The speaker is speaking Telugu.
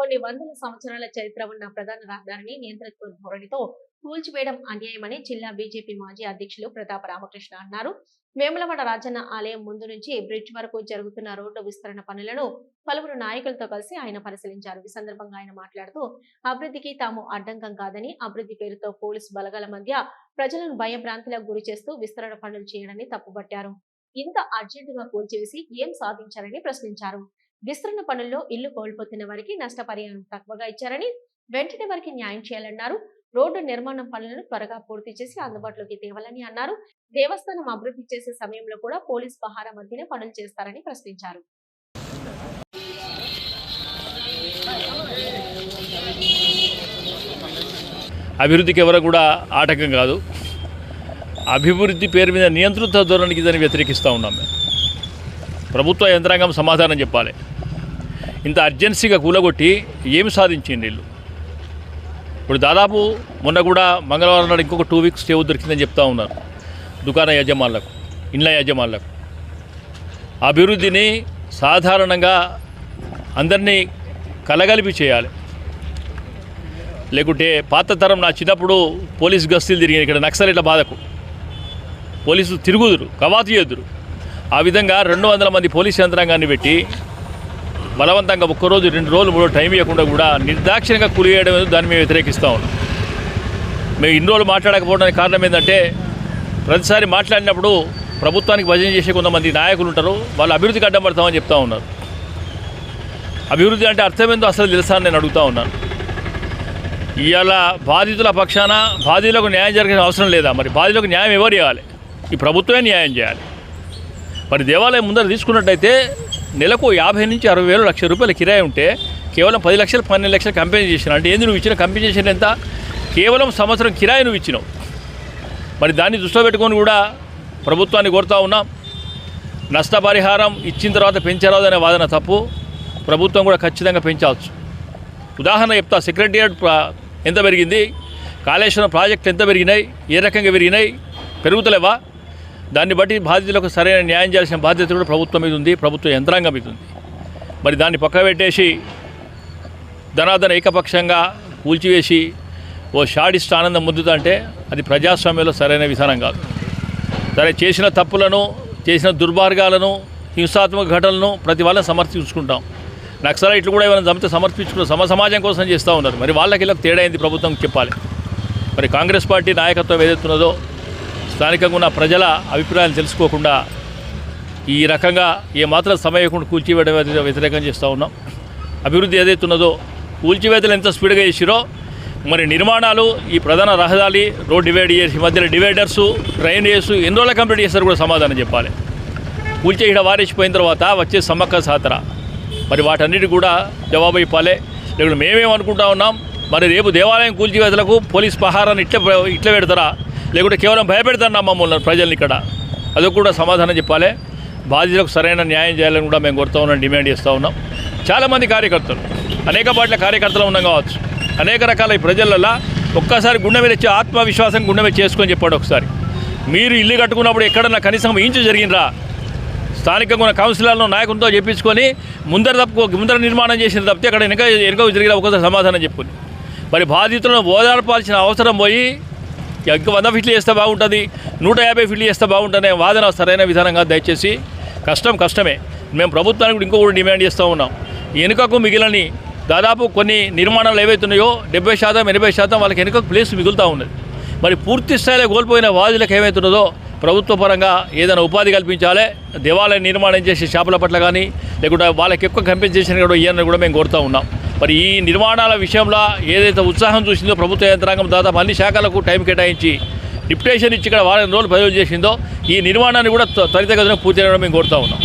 కొన్ని వందల సంవత్సరాల చరిత్ర ఉన్న ప్రధాన రహదారిని నియంత్రిత్వ ధోరణితో కూల్చివేయడం అన్యాయమని జిల్లా బీజేపీ మాజీ అధ్యక్షులు ప్రతాప రామకృష్ణ అన్నారు. వేములవాడ రాజన్న ఆలయం ముందు నుంచి బ్రిడ్జ్ వరకు జరుగుతున్న రోడ్డు విస్తరణ పనులను పలువురు నాయకులతో కలిసి ఆయన పరిశీలించారు. ఈ సందర్భంగా ఆయన మాట్లాడుతూ అభివృద్ధికి తాము అడ్డంకం కాదని అభివృద్ధి పేరుతో పోలీసు బలగాల మధ్య ప్రజలను భయభ్రాంతిలకు గురి చేస్తూ విస్తరణ పనులు చేయడాన్ని తప్పుపట్టారు ఇంత అర్జెంటుగా కూల్చివేసి ఏం సాధించారని ప్రశ్నించారు? విస్తరణ పనుల్లో ఇల్లు కోల్పోతున్న వారికి నష్టపరిహారం తక్కువగా ఇచ్చారని వెంటనే వారికి న్యాయం చేయాలన్నారు. రోడ్డు నిర్మాణం పనులను త్వరగా పూర్తి చేసి అందుబాటులోకి తేవాలని అన్నారు. దేవస్థానం అభివృద్ధి చేసే సమయంలో కూడా పోలీస్ పహార మధ్యనే పనులు చేస్తారని ప్రశ్నించారు. అభివృద్ధికి ఎవరు కూడా ఆటంకం కాదు. అభివృద్ధి పేరు మీద నియంత్రిత ధోరణికి దాన్ని వ్యతిరేకిస్తూ ఉన్నాం మేము. ప్రభుత్వ యంత్రాంగం సమాధానం చెప్పాలి. ఇంత అర్జెన్సీగా కూలగొట్టి ఏమి సాధించింది వీళ్ళు? ఇప్పుడు దాదాపు మొన్న కూడా మంగళవారం నాడు ఇంకొక టూ వీక్స్ స్టే దొరికిందని చెప్తా ఉన్నారు దుకాణ యజమానులకు ఇండ్ల యజమానులకు. అభివృద్ధిని సాధారణంగా అందరినీ కలగలిపి చేయాలి. లేకుంటే పాత తరం నా చిన్నప్పుడు పోలీస్ గస్తీలు తిరిగాయి ఇక్కడ నక్సలైట్ల బాధకు. పోలీసులు తిరుగుదురు కవాతు చేదురు. ఆ విధంగా రెండు వందల మంది పోలీస్ యంత్రాంగాన్ని పెట్టి బలవంతంగా ఒక్కరోజు రెండు రోజులు మూడు టైం ఇవ్వకుండా కూడా నిర్దాక్షిణ్యంగా కూలివేయడం దాన్ని మేము వ్యతిరేకిస్తూ ఉన్నాం. మేము ఇన్ని రోజులు మాట్లాడకపోవడానికి కారణం ఏంటంటే ప్రతిసారి మాట్లాడినప్పుడు ప్రభుత్వానికి భజన చేసే కొంతమంది నాయకులు ఉంటారు వాళ్ళు అభివృద్ధికి అడ్డం పడతామని చెప్తా ఉన్నారు. అభివృద్ధి అంటే అర్థమేందో అసలు తెలుసా అని నేను అడుగుతా ఉన్నాను ఇవాళ బాధితుల పక్షాన బాధితులకు న్యాయం జరిగిన అవసరం లేదా? మరి బాధితులకు న్యాయం ఎవరు ఇవ్వాలి ఈ ప్రభుత్వమే న్యాయం చేయాలి. మరి దేవాలయం ముందర తీసుకున్నట్టయితే నెలకు యాభై నుంచి అరవై వేలు లక్ష రూపాయల కిరాయి ఉంటే కేవలం పది లక్షలు పన్నెండు లక్షలు కంపెన్సేషన్ అంటే ఏంది నువ్వు ఇచ్చిన కంపెన్సేషన్ ఎంత? కేవలం సంవత్సరం కిరాయి నువ్వు ఇచ్చినావు. మరి దాన్ని దృష్టిలో పెట్టుకొని కూడా ప్రభుత్వాన్ని కోరుతా ఉన్నాం. నష్టపరిహారం ఇచ్చిన తర్వాత పెంచరాదు అనే వాదన తప్పు. ప్రభుత్వం కూడా ఖచ్చితంగా పెంచవచ్చు ఉదాహరణ చెప్తా. సెక్రటరియట్ ప్రా- ఎంత పెరిగింది? కాళేశ్వరం ప్రాజెక్ట్ ఎంత పెరిగినాయి? ఏ రకంగా పెరిగినాయి? పెరుగుతలేవా? దాన్ని బట్టి బాధితులకు సరైన న్యాయం చేయాల్సిన బాధ్యత కూడా ప్రభుత్వం మీద ఉంది ప్రభుత్వ యంత్రాంగం మీద ఉంది. మరి దాన్ని పక్క పెట్టేసి ధనాధన ఏకపక్షంగా కూల్చివేసి ఓ షాడిస్ట్ ఆనందం ముద్దుతా అంటే అది ప్రజాస్వామ్యంలో సరైన విధానం కాదు. సరే చేసిన తప్పులను చేసిన దుర్మార్గాలను హింసాత్మక ఘటనలను ప్రతి వాళ్ళని సమర్థించుకుంటాం. నక్సలైట్లు కూడా ఏమైనా చంపితే సమర్పించుకున్న సమ సమాజం కోసం చేస్తూ ఉన్నారు. మరి వాళ్ళకి ఇలా తేడా అయింది ప్రభుత్వం చెప్పాలి. మరి కాంగ్రెస్ పార్టీ నాయకత్వం ఏదైతున్నదో స్థానికంగా ఉన్న ప్రజల అభిప్రాయాలు తెలుసుకోకుండా ఈ రకంగా ఏ మాత్రం సమయకుండా కూల్చివేయడం వ్యతిరేకం చేస్తూ ఉన్నాం. అభివృద్ధి ఏదైతున్నదో కూల్చివేతలు ఎంత స్పీడ్గా చేసిరో మరి నిర్మాణాలు ఈ ప్రధాన రహదారి రోడ్ డివైడ్ చేసి మధ్యలో డివైడర్సు డ్రైనేజెస్ ఎన్ని రోజులు కంప్లీట్ చేస్తారు కూడా సమాధానం చెప్పాలి. కూల్చే ఇక్కడ వారేసిపోయిన తర్వాత వచ్చే సమ్మక్క సాతర. మరి వాటన్నిటి కూడా జవాబు ఇవ్వాలి. లేకుంటే మేమేమనుకుంటా ఉన్నాం మరి రేపు దేవాలయం కూల్చివేతలకు పోలీస్ పహారాన్ని ఇట్లా ఇట్లా పెడతారా? లేకుంటే కేవలం భయపెడతారా మమ్మల్ని ప్రజల్ని ఇక్కడ. అది కూడా సమాధానం చెప్పాలి. బాధితులకు సరైన న్యాయం చేయాలని కూడా మేము కోరుతా ఉన్నాం డిమాండ్ చేస్తూ ఉన్నాం. చాలామంది కార్యకర్తలు అనేక పార్టీల కార్యకర్తలు ఉన్నాం కావచ్చు. అనేక రకాల ఈ ప్రజలల్లో ఒక్కసారి గుండె మీద వచ్చి ఆత్మవిశ్వాసం గుండె మీద చేసుకొని చెప్పాడు ఒకసారి. మీరు ఇల్లు కట్టుకున్నప్పుడు ఎక్కడన్నా కనీసం ఇంచు జరిగిందా స్థానికంగా ఉన్న కౌన్సిలర్లను నాయకులతో చెప్పించుకొని ముందర తప్పు ముందర నిర్మాణం చేసిన తప్పితే అక్కడ వెనక వెనక జరిగిన ఒకసారి సమాధానం చెప్పుకుని మరి బాధితులను ఓదార్పాల్సిన అవసరం పోయి ఇంకా వంద ఫీట్లు చేస్తే బాగుంటుంది. నూట యాభై ఫీట్లు చేస్తే బాగుంటుందనే వాదన సరైన విధానంగా దయచేసి కష్టం కష్టమే. మేము ప్రభుత్వానికి కూడా ఇంకో కూడా డిమాండ్ చేస్తూ ఉన్నాం. వెనుకకు మిగిలని దాదాపు కొన్ని నిర్మాణాలు ఏవైతున్నాయో డెబ్బై శాతం ఎనభై శాతం వాళ్ళకి వెనుకకు ప్లేస్ మిగులుతూ ఉన్నది. మరి పూర్తి స్థాయిలో కోల్పోయిన వాదులకు ఏమవుతున్నదో ప్రభుత్వ పరంగా ఏదైనా ఉపాధి కల్పించాలి దేవాలయం నిర్మాణం చేసే షాపుల పట్ల కానీ లేకుంటే వాళ్ళకి ఎక్కువ కంపెన్సేషన్ కూడా ఇవ్వాలని కూడా మేము కోరుతూ ఉన్నాం. మరి ఈ నిర్మాణాల విషయంలో ఏదైతే ఉత్సాహం చూసిందో ప్రభుత్వ యంత్రాంగం దాదాపు అన్ని శాఖలకు టైం కేటాయించి డిప్యుటేషన్ ఇచ్చి ఇక్కడ వారం రోజులు ప్రయోజనం చేసిందో ఈ నిర్మాణాన్ని కూడా త్వరితగతిన పూర్తి చేయడం మేము కోరుతా ఉన్నాం.